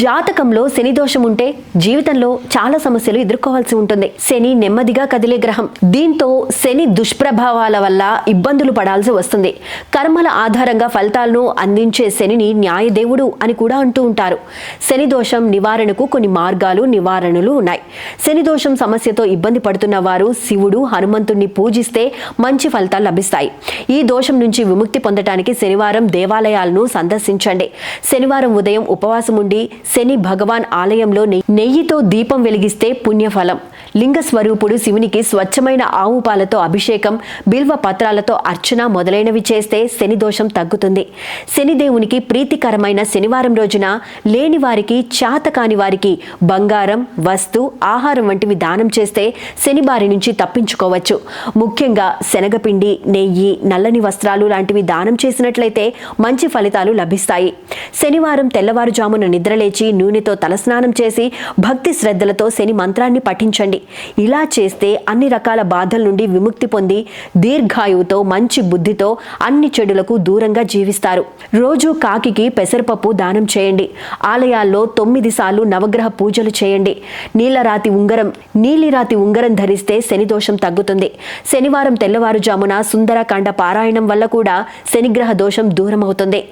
జాతకంలో శని దోషం ఉంటే జీవితంలో చాలా సమస్యలు ఎదుర్కోవాల్సి ఉంటుంది. శని నెమ్మదిగా కదిలే గ్రహం. దీంతో శని దుష్ప్రభావాల వల్ల ఇబ్బందులు పడాల్సి వస్తుంది. కర్మల ఆధారంగా ఫలితాలను అందించే శనిని న్యాయదేవుడు అని కూడా అంటూ ఉంటారు. శని దోషం నివారణకు కొన్ని మార్గాలు నివారణలు ఉన్నాయి. శని దోషం సమస్యతో ఇబ్బంది పడుతున్న వారు శివుడు హనుమంతుణ్ణి పూజిస్తే మంచి ఫలితాలు లభిస్తాయి. ఈ దోషం నుంచి విముక్తి పొందటానికి శనివారం దేవాలయాలను సందర్శించండి. శనివారం ఉదయం ఉపవాసం ఉండి శని భగవాన్ ఆలయంలో నెయ్యి- నెయ్యితో దీపం వెలిగిస్తే పుణ్యఫలం. లింగ స్వరూపుడు శివునికి స్వచ్ఛమైన ఆవు పాలతో అభిషేకం బిల్వ పత్రాలతో అర్చన మొదలైనవి చేస్తే శని దోషం తగ్గుతుంది. శనిదేవునికి ప్రీతికరమైన శనివారం రోజున లేని వారికి చేత కాని వారికి బంగారం వస్తు ఆహారం వంటివి దానం చేస్తే శని బారి నుంచి తప్పించుకోవచ్చు. ముఖ్యంగా శనగపిండి నెయ్యి నల్లని వస్త్రాలు లాంటివి దానం చేసినట్లయితే మంచి ఫలితాలు లభిస్తాయి. శనివారం తెల్లవారుజామున నిద్రలేచి నూనెతో తలస్నానం చేసి భక్తి శ్రద్ధలతో శని మంత్రాన్ని పఠించండి. ఇలా చేస్తే అన్ని రకాల బాధల నుండి విముక్తి పొంది దీర్ఘాయువుతో మంచి బుద్ధితో అన్ని చెడులకు దూరంగా జీవిస్తారు. రోజు కాకికి పెసరపప్పు దానం చేయండి. ఆలయాల్లో తొమ్మిది సార్లు నవగ్రహ పూజలు చేయండి. నీలరాతి ఉంగరం నీలిరాతి ఉంగరం ధరిస్తే శని దోషం తగ్గుతుంది. శనివారం తెల్లవారుజామున సుందరకాండ పారాయణం వల్ల కూడా శనిగ్రహ దోషం దూరమవుతుంది.